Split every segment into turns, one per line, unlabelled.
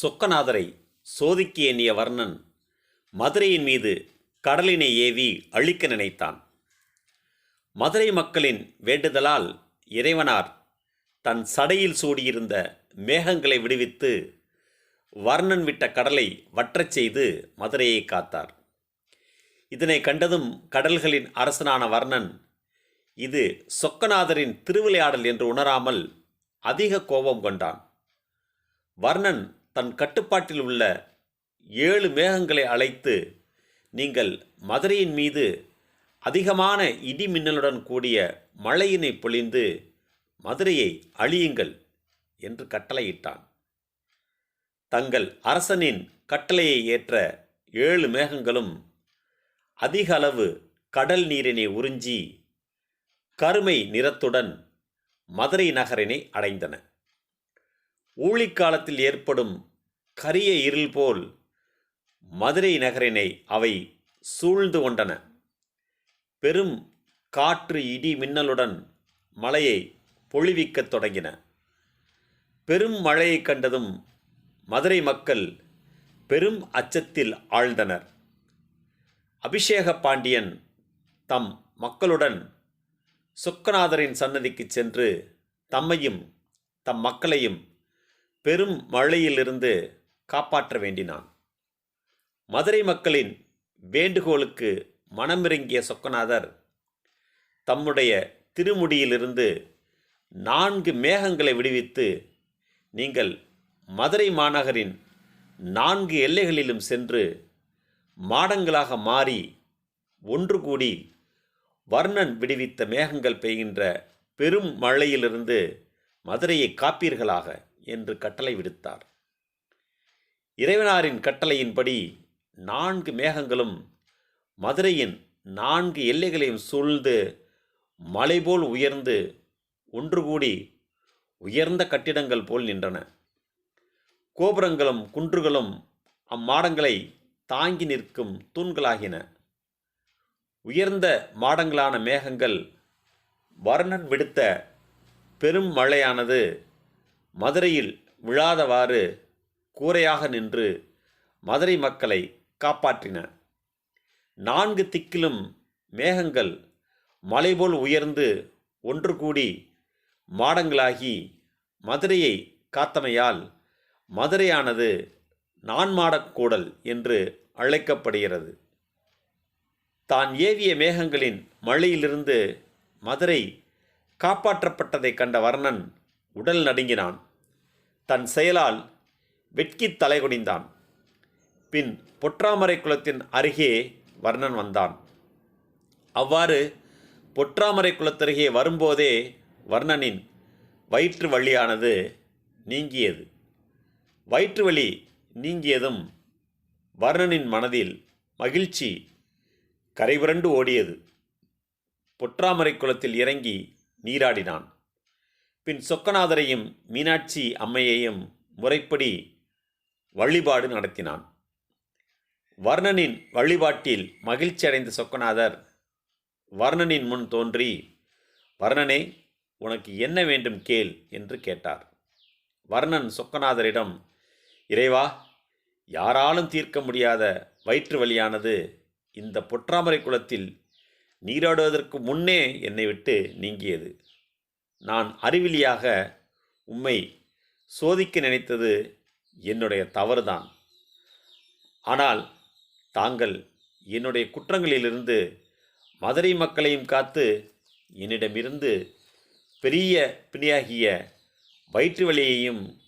சொக்கநாதரை சோதிக்க எண்ணிய வர்ணன் மதுரையின் மீது கடலினை ஏவி அழிக்க நினைத்தான். மதுரை மக்களின் வேண்டுதலால் இறைவனார் தன் சடையில் சூடியிருந்த மேகங்களை விடுவித்து வர்ணன் விட்ட கடலை வற்றச் செய்து மதுரையை காத்தார். இதனை கண்டதும் கடல்களின் அரசனான வர்ணன் இது சொக்கநாதரின் திருவிளையாடல் என்று உணராமல் அதிக கோபம் கொண்டான். வர்ணன் தன் கட்டுப்பாட்டில் உள்ள ஏழு மேகங்களை அழைத்து நீங்கள் மதுரையின் மீது அதிகமான இடி மின்னலுடன் கூடிய மழையினை பொழிந்து மதுரையை அழியுங்கள் என்று கட்டளையிட்டான். தங்கள் அரசனின் கட்டளையை ஏற்ற ஏழு மேகங்களும் அதிக அளவு கடல் நீரினை உறிஞ்சி கருமை நிறத்துடன் மதுரை நகரினை அடைந்தன. ஊழிக்காலத்தில் ஏற்படும் கரிய இருள் போல் மதுரை நகரினை அவை சூழ்ந்து கொண்டன. பெரும் காற்று இடி மின்னலுடன் மழையை பொழிவிக்கத் தொடங்கின. பெரும் மழையை கண்டதும் மதுரை மக்கள் பெரும் அச்சத்தில் ஆழ்ந்தனர். அபிஷேக பாண்டியன் தம் மக்களுடன் சொக்கநாதரின் சன்னதிக்கு சென்று தம்மையும் தம் மக்களையும் பெரும் மழையிலிருந்து காப்பாற்ற வேண்டினான் மதுரை மக்களின் வேண்டுகோளுக்கு மனமிறங்கிய சொக்கநாதர் தம்முடைய திருமுடியிலிருந்து நான்கு மேகங்களை விடுவித்து நீங்கள் மதுரை மாநகரின் நான்கு எல்லைகளிலும் சென்று மாடங்களாக மாறி ஒன்று கூடி வர்ணன் விடுவித்த மேகங்கள் பெய்கின்ற பெரும் மழையிலிருந்து மதுரையை காப்பீர்களாக என்று கட்டளை விடுத்தார். இறைவனாரின் கட்டளையின்படி நான்கு மேகங்களும் மதுரையின் நான்கு எல்லைகளையும் சூழ்ந்து மலை போல் உயர்ந்து ஒன்று கூடி உயர்ந்த கட்டிடங்கள் போல் நின்றன. கோபுரங்களும் குன்றுகளும் அம்மாடங்களை தாங்கி நிற்கும் தூண்களாகின. உயர்ந்த மாடங்களான மேகங்கள் வர்ணன் விடுத்த பெரும் மழையானது மதுரையில் விழாதவாறு கூரையாக நின்று மதுரை மக்களை காப்பாற்றின. நான்கு திக்கிலும் மேகங்கள் மலைபோல் உயர்ந்து ஒன்று கூடி மாடங்களாகி மதுரையை காத்தமையால் மதுரையானது நான்மாடக்கூடல் என்று அழைக்கப்படுகிறது. தான் ஏவிய மேகங்களின் மழையிலிருந்து மதுரை காப்பாற்றப்பட்டதைக் கண்ட வர்ணன் உடல் நடுங்கினான். தன் செயலால் வெட்கித் தலைகுனிந்தான். பின் பொற்றாமரை குளத்தின் அருகே வர்ணன் வந்தான். அவ்வாறு பொற்றாமரை குளத்தருகே வரும்போதே வர்ணனின் வயிற்று வழியானது நீங்கியது. வயிற்று வலி நீங்கியதும் வர்ணனின் மனதில் மகிழ்ச்சி கரைபுரண்டு ஓடியது. பொற்றாமரை குளத்தில் இறங்கி நீராடினான். பின் சொக்கநாதரையும் மீனாட்சி அம்மையையும் முறைப்படி வழிபாடு நடத்தினான். வர்ணனின் வழிபாட்டில் மகிழ்ச்சியடைந்த சொக்கநாதர் வர்ணனின் முன் தோன்றி வர்ணனே உனக்கு என்ன வேண்டும் கேள் என்று கேட்டார். வர்ணன் சொக்கநாதரிடம் இறைவா யாராலும் தீர்க்க முடியாத வயிற்று வலியானது இந்த பொற்றாமரை குளத்தில் நீராடுவதற்கு முன்னே என்னை விட்டு நீங்கியது. நான் அறிவிலியாக உம்மை சோதிக்க நினைத்தது என்னுடைய தவறுதான். ஆனால் தாங்கள் என்னுடைய குற்றங்களிலிருந்து மதுரை மக்களையும் காத்து என்னிடமிருந்து பெரிய பிணியாகிய வயிற்று வலியையும்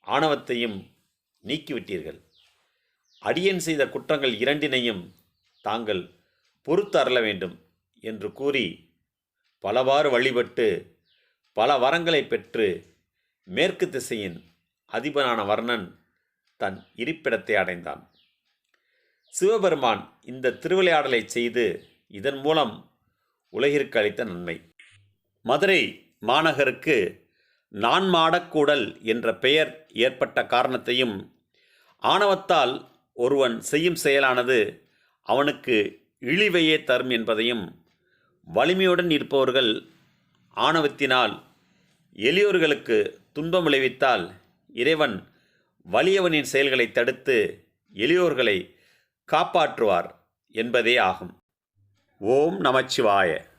ஆணவத்தையும் நீக்கிவிட்டீர்கள். அடியன் செய்த குற்றங்கள் இரண்டினையும் தாங்கள் பொறுத்து அருள வேண்டும் என்று கூறி பலவாறு வழிபட்டு பல வரங்களை பெற்று மேற்கு திசையின் அதிபனான வர்ணன் தன் இருப்பிடத்தை அடைந்தான். சிவபெருமான் இந்த திருவிளையாடலை செய்து இதன் மூலம் உலகிற்கு அளித்த நன்மை. மதுரை மாநகருக்கு நான்மாடக்கூடல் என்ற பெயர் ஏற்பட்ட காரணத்தையும் ஆணவத்தால் ஒருவன் செய்யும் செயலானது அவனுக்கு இழிவையே தரும் என்பதையும் வலிமையுடன் இருப்பவர்கள் ஆணவத்தினால் எளியோர்களுக்கு துன்பம் விளைவித்தால் இறைவன் வலியவனின் செயல்களை தடுத்து எளியோர்களை காப்பாற்றுவார் என்பதே ஆகும். ஓம் நமச்சிவாய.